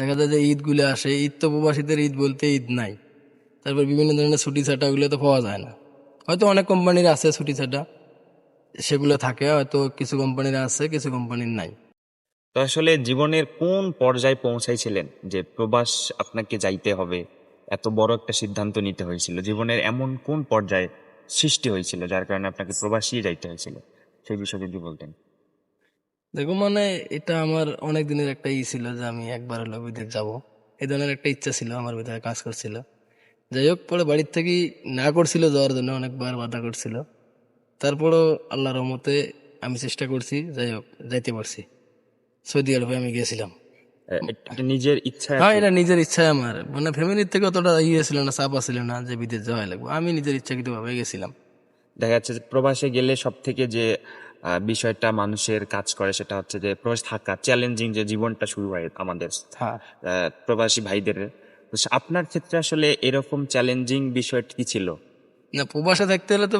দেখা যায় যে ঈদগুলো আসে, ঈদ তো প্রবাসীদের ঈদ বলতে ঈদ নাই। তারপর বিভিন্ন ধরনের ছুটি ছাটাগুলো তো পাওয়া যায় না। হয়তো অনেক কোম্পানির আছে ছুটি ছাটা, সেগুলো থাকে, হয়তো কিছু কোম্পানির আছে, কিছু কোম্পানির নাই। তো আসলে জীবনের কোন পর্যায়ে পৌঁছাইছিলেন যে প্রবাস আপনাকে যাইতে হবে? এত বড় একটা সিদ্ধান্ত নিতে হয়েছিল। জীবনের এমন কোন পর্যায়ে সৃষ্টি হয়েছিল যার কারণে আপনাকে প্রবাসী যাইতে হয়েছিল? সেই বিষয়ে যদি বলতেন। দেখো মানে এটা আমার অনেক দিনের একটা ই ছিল যে আমি একবার হলো বিদেশ যাব। এই ধরনের একটা ইচ্ছা ছিল আমার ভিতরে কাজ করছিল। যাই হোক পরে বাড়ির থেকে না করছিল যাওয়ার জন্য অনেকবার বাধা করছিল। তারপরও আল্লাহর রহমতে আমি চেষ্টা করছি যাই হোক যাইতে পারছি। সৌদি আরবে আমি এটা নিজের ইচ্ছা হ্যাঁ এটা নিজের ইচ্ছায় আমার। মানে ফ্যামিলির থেকে অতটা ইয়ে ছিল না চাপ ছিল না যে বিদেশ যাওয়াই লাগবে। আমি নিজের ইচ্ছাকৃত ভাবে গেছিলাম। দেখা যাচ্ছে যে প্রবাসে গেলে সব থেকে যে বিষয়টা মানুষের কাজ করে সেটা হচ্ছে যে প্রবাস থাকা চ্যালেঞ্জিং যে জীবনটা শুরু হয় আমাদের হ্যাঁ। প্রবাসী ভাইদের। আপনার ক্ষেত্রে আসলে এরকম চ্যালেঞ্জিং বিষয়টি কি ছিল? না প্রবাসে থাকতে হলে তো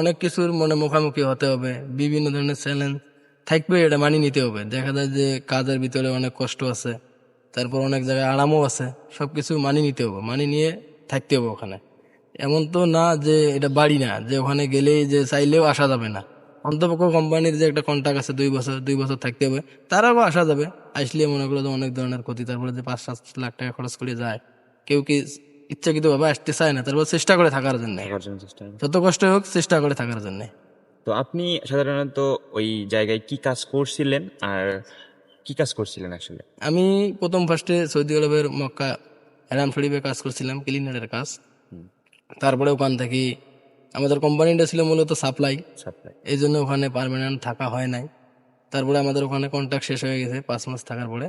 অনেক কিছুর মানে মুখোমুখি হতে হবে বিভিন্ন ধরনের চ্যালেঞ্জ থাকবে এটা মানিয়ে নিতে হবে। দেখা যায় যে কাজের ভিতরে অনেক কষ্ট আছে তারপর অনেক জায়গায় আরামও আছে সব কিছু মানিয়ে নিতে হবে মানিয়ে নিয়ে থাকতে হবে ওখানে। এমন তো না যে এটা বাড়ি না যে ওখানে গেলেই যে চাইলেও আসা যাবে না। অন্তপক্ষ কোম্পানির যে একটা কন্ট্যাক্ট আছে দুই বছর দুই বছর থাকতে হবে তারাও আসা যাবে। আসলে মনে করো যে অনেক ধরনের ক্ষতি তারপরে যে পাঁচ সাত লাখ টাকা খরচ করে যায় কেউ কি ইচ্ছাকৃতভাবে আসতে চায় না তারপর চেষ্টা করে থাকার জন্য। চেষ্টা যত কষ্ট হোক চেষ্টা করে থাকার জন্য। তো আপনি সাধারণত ওই জায়গায় কি কাজ করছিলেন আর কি কাজ করছিলেন আসলে? আমি প্রথম ফার্স্টে সৌদি আরবের মক্কা হেরাম শরীফে কাজ করছিলাম ক্লিনারের কাজ। তারপরে ওখান থেকে আমাদের কোম্পানিটা ছিল মূলত সাপ্লাই সাপ্লাই এই জন্য ওখানে পারমানেন্ট থাকা হয় নাই। তারপরে আমাদের ওখানে কন্ট্রাক্ট শেষ হয়ে গেছে পাঁচ মাস থাকার পরে।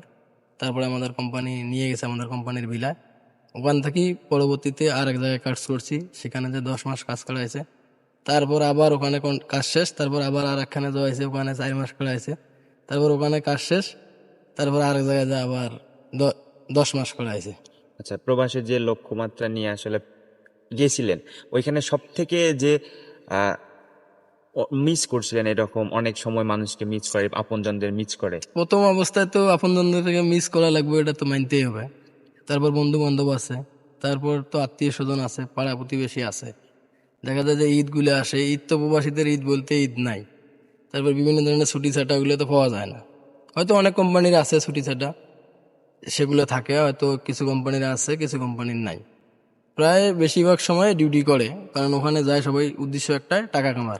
তারপরে আমাদের কোম্পানি নিয়ে গেছে আমাদের কোম্পানির ভিলায় ওখান থেকেই পরবর্তীতে আর এক জায়গায় কাজ করছি সেখানে যে দশ মাস কাজ করা হয়েছে। তারপর আবার ওখানে কাজ শেষ তারপর আবার আর একখানে যাওয়া হয়েছে ওখানে চার মাস করা হয়েছে। তারপর ওখানে কাজ শেষ তারপর আর এক জায়গায় যা আবার দশ মাস করা হয়েছে। আচ্ছা প্রবাসের যে লক্ষ্যমাত্রা নিয়ে আসলে গেছিলেন ওইখানে সব থেকে যে মিস করছিলেন এরকম অনেক সময় মানুষকে মিস করে, আপনজনদের মিস করে। প্রথম অবস্থায় তো আপনজনদের থেকে মিস করা লাগবে, এটা তো মানতেই হবে। তারপর বন্ধু বান্ধব আছে, তারপর তো আত্মীয় স্বজন আছে, পাড়া প্রতিবেশী আছে। দেখা যায় যে ঈদগুলো আসে, ঈদ তো প্রবাসীদের ঈদ বলতে ঈদ নাই। তারপর বিভিন্ন ধরনের ছুটি ছাটাগুলো তো পাওয়া যায় না। হয়তো অনেক কোম্পানির আছে ছুটি ছাটা, সেগুলো থাকে, হয়তো কিছু কোম্পানির আছে, কিছু কোম্পানির নাই। প্রায় বেশিরভাগ সময় ডিউটি করে কারণ ওখানে যায় সবাই উদ্দেশ্য একটাই টাকা কামার।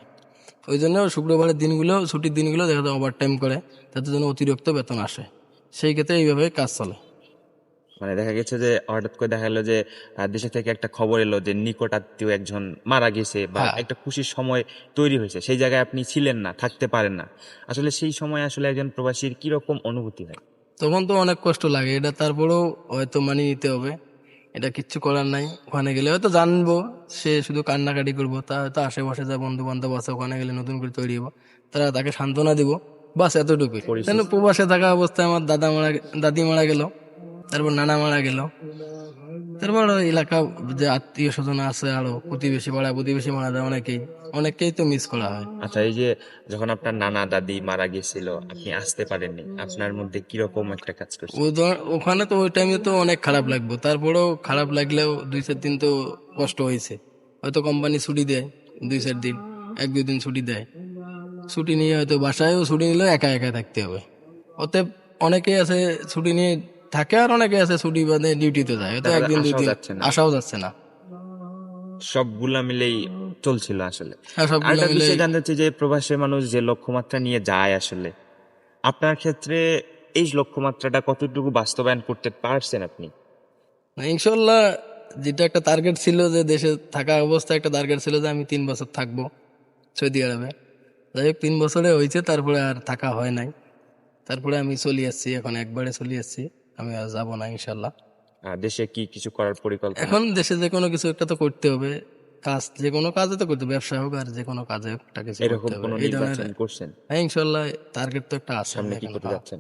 ওই জন্য শুক্রবারের দিনগুলো ছুটির দিনগুলো দেখা যায় ওভার টাইম করে তাতে যেন অতিরিক্ত বেতন আসে। সেই ক্ষেত্রে এইভাবে কাজ চলে। মানে দেখা গেছে যে হঠাৎ করে দেখা গেলো যে দেশে থেকে একটা খবর এলো যে নিকট আত্মীয় একজন মারা গেছে বা হ্যাঁ। একটা খুশির সময় তৈরি হয়েছে সেই জায়গায় আপনি ছিলেন না থাকতে পারেন না। আসলে সেই সময় আসলে একজন প্রবাসীর কীরকম অনুভূতি হয়? তখন তো অনেক কষ্ট লাগে এটা তারপরেও হয়তো মানিয়ে নিতে হবে। এটা কিচ্ছু করার নাই। ওখানে গেলে হয়তো জানব সে শুধু কান্নাকাটি করব তা হয়তো আশেপাশে যা বন্ধু বান্ধব আছে ওখানে গেলে নতুন করে তৈরি হব। তারা তাকে সান্ত্বনা দিব বাস এতটুকু কেন প্রবাসে থাকা অবস্থায় আমার দাদা মারা দাদি মারা গেল তারপর নানা মারা গেল। তারপর এলাকা যে আত্মীয় স্বজন আছে আরও প্রতিবেশী পাড়া প্রতিবেশী মারা যায় অনেকেই অনেককেই তো মিস করা হয়। আচ্ছা এই যে যখন আপনার নানা দাদি মারা গেছিল আপনি আসতে পারেননি আপনার মধ্যে কীরকম একটা কাজ করছে? ওখানে তো ওই টাইমে তো অনেক খারাপ লাগবে তারপরেও খারাপ লাগলেও দুই চার দিন তো কষ্ট হয়েছে। হয়তো কোম্পানি ছুটি দেয় দুই চার দিন এক দুই দিন ছুটি দেয়। ছুটি নিয়ে হয়তো বাসায়ও ছুটি নিলেও একা একা থাকতে হবে। অতএব অনেকেই আছে ছুটি নিয়ে থাকে আর অনেকে আছে ছুটি বাদে ডিউটিতে যায় হয়তো একদিন দুই দিন আসাও যাচ্ছে না। সবগুলা মিলেই চলছিল আসলে। হ্যাঁ আরেকটা বিষয় জানতে চাচ্ছি যে প্রবাসী মানুষ যে লক্ষ্যমাত্রা নিয়ে যায় আসলে আপনার ক্ষেত্রে এই লক্ষ্যমাত্রাটা কতটুকু বাস্তবায়ন করতে পারছেন আপনি? ইনশাল্লাহ যেটা একটা টার্গেট ছিল যে দেশে থাকা অবস্থায় একটা টার্গেট ছিল যে আমি তিন বছর থাকব সৌদি আরবে। যাই হোক তিন বছরে হয়েছে তারপরে আর থাকা হয় নাই। তারপরে আমি চলে আসছি এখন একবারে চলে আসছি। আমি আর যাব না ইনশাল্লাহ দেশে কি কিছু করার পরিকল্পনা? এখন দেশে যে কোনো কিছু একটা তো করতে হবে। কাজ যে কোনো কাজে তো করতে হবে ব্যবসা হোক আর যে কোনো কাজে একটা কিছু এরকম কোনো নির্বাচন করছেন? হ্যাঁ ইনশাল্লাহ টার্গেট তো একটা আছে সামনে কি করতে। যাচ্ছেন?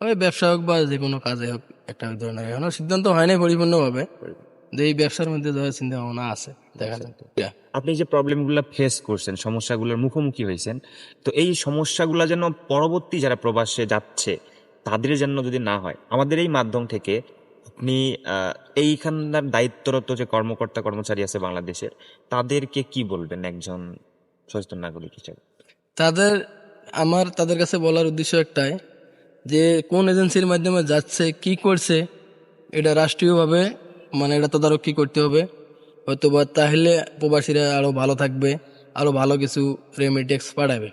ওই ব্যবসা হোক বা যে কোনো কাজে হোক একটা ওই ধরনের এখনও সিদ্ধান্ত হয় নাই পরিপূর্ণভাবে। যে এই ব্যবসার মধ্যে যাওয়ার চিন্তা ভাবনা আছে দেখা যাক। আপনি যে প্রবলেমগুলো ফেস করছেন সমস্যাগুলোর মুখোমুখি হয়েছেন তো এই সমস্যাগুলো যেন পরবর্তী যারা প্রবাসে যাচ্ছে তাদের জন্য যদি না হয়, আমাদের এই মাধ্যম থেকে আপনি এইখানকার দায়িত্বরত যে কর্মকর্তা কর্মচারী আছে বাংলাদেশের তাদেরকে কি বলবেন একজন সচেতন নাগরিক হিসেবে? তাদের, আমার তাদের কাছে বলার উদ্দেশ্য একটাই যে কোন এজেন্সির মাধ্যমে যাচ্ছে, কি করছে, এটা রাষ্ট্রীয়ভাবে মানে এটা তদারকি করতে হবে। হয়তো বা তাহলে প্রবাসীরা আরও ভালো থাকবে আরও ভালো কিছু রেমিটেক্স পাঠাবে।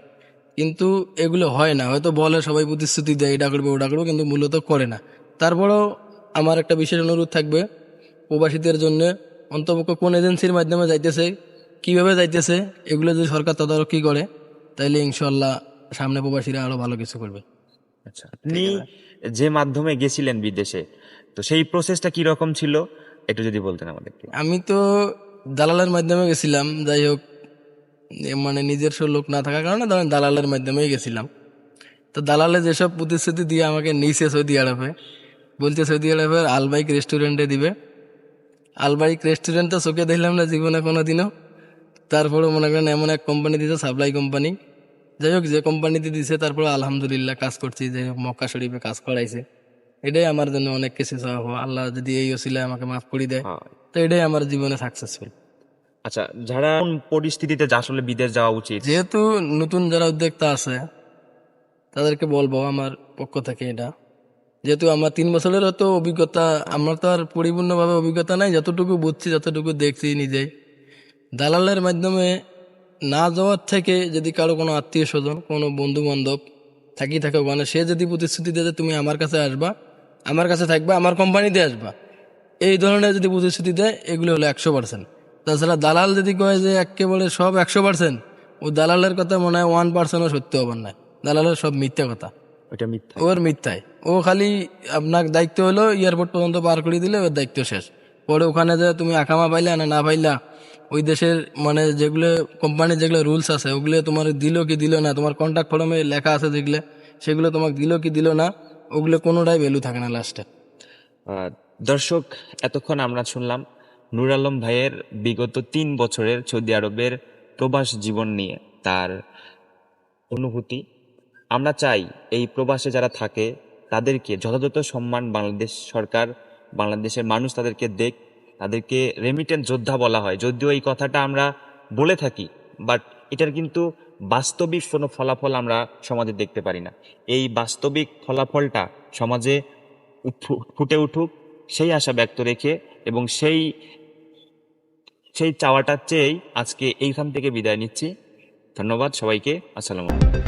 কিন্তু এগুলো হয় না। হয়তো বলে সবাই প্রতিশ্রুতি দেয় এটা করবে ওটা করবে কিন্তু মূলত করে না। তারপরেও আমার একটা বিশেষ অনুরোধ থাকবে প্রবাসীদের জন্য অন্তপক্ষ কোন এজেন্সির মাধ্যমে যাইতেছে কীভাবে যাইতেছে এগুলো যদি সরকার তদারকি করে তাইলে ইনশাল্লাহ সামনে প্রবাসীরা আরও ভালো কিছু করবে। আচ্ছা আপনি যে মাধ্যমে গেছিলেন বিদেশে তো সেই প্রসেসটা কি রকম ছিল? একটু যদি বলতেন আমাদেরকে। আমি তো দালালের মাধ্যমে গেছিলাম যাই হোক মানে নিজস্ব লোক না থাকার কারণে ধরেন দালালের মাধ্যমেই গেছিলাম। তো দালালে যেসব প্রতিশ্রুতি দিয়ে আমাকে নিচে সৌদি আরবে বলছে সৌদি আরবের আলবাইক রেস্টুরেন্টে দিবে। আলবাইক রেস্টুরেন্ট তো চোখে দেখলাম না জীবনে কোনো দিনও তারপরে মনে করেন এমন এক কোম্পানি দিছে সাপ্লাই কোম্পানি যাই হোক যে কোম্পানিতে দিছে তারপরে আলহামদুলিল্লাহ কাজ করছি যাই হোক মক্কা শরীফে কাজ করাইছে। এটাই আমার জন্য অনেক কিছু হওয়া। আল্লাহ যদি এই ওসিলায় আমাকে মাফ করে দেয় হ্যাঁ। তো এটাই আমার জীবনে সাকসেসফুল আচ্ছা যারা কোন পরিস্থিতিতে আসলে বিদেশ যাওয়া উচিত? যেহেতু নতুন যারা উদ্যোক্তা আছে, তাদেরকে বলব আমার পক্ষ থেকে এটা। যেহেতু আমার তিন বছরেরও তো অভিজ্ঞতা, আমার তো আর পরিপূর্ণভাবে অভিজ্ঞতা নাই, যতটুকু বুঝছি, যতটুকু দেখছি নিজেই। দালালের মাধ্যমে না যাওয়ার থেকে যদি কারও কোনো আত্মীয় স্বজন কোনো বন্ধু বান্ধব থাকি থাকে ওখানে সে যদি প্রতিশ্রুতি দেয় তুমি আমার কাছে আসবা, আমার কাছে থাকবা, আমার কোম্পানিতে আসবা, এই ধরনের যদি প্রতিশ্রুতি দেয়, এগুলো হলো একশো পার্সেন্ট। তাছাড়া দালাল যদি কয় যে একেবারে সব একশো পার্সেন্ট ও দালালের কথা মনে হয় ওয়ান পার্সেন্টও সত্য হবার না দালালের সব মিথ্যা কথা। ওইটা মিথ্যা ওর মিথ্যায় ও খালি আপনার দায়িত্ব হলো এয়ারপোর্ট পর্যন্ত পার করে দিলে ওর দায়িত্ব শেষ। পরে ওখানে যে তুমি আকামা পাইলা না না পাইলা ওই দেশের মানে যেগুলো কোম্পানির যেগুলো রুলস আছে ওগুলো তোমার দিল কি দিল না তোমার কন্ট্যাক্ট ফর্মে লেখা আছে যেগুলো সেগুলো তোমাকে দিল কি দিল না ওগুলো কোনোটাই ভ্যালু থাকে না লাস্টে দর্শক এতক্ষণ আমরা শুনলাম নুর আলম ভাইয়ের বিগত তিন বছরের সৌদি আরবের প্রবাস জীবন নিয়ে তার অনুভূতি। আমরা চাই এই প্রবাসে যারা থাকে, তাদেরকে যথাযথ সম্মান বাংলাদেশ সরকার, বাংলাদেশের মানুষ তাদেরকে দেখ, তাদেরকে রেমিটেন্স যোদ্ধা বলা হয়। যদিও এই কথাটা আমরা বলে থাকি বাট এটার কিন্তু বাস্তবিক কোনো ফলাফল আমরা সমাজে দেখতে পারি না। এই বাস্তবিক ফলাফলটা সমাজে ফুটে উঠুক, সেই আশা ব্যক্ত রেখে এবং সেই সেই চাওয়াটার চেয়েই আজকে এইখান থেকে বিদায় নিচ্ছি। ধন্যবাদ সবাইকে। আসসালামু আলাইকুম।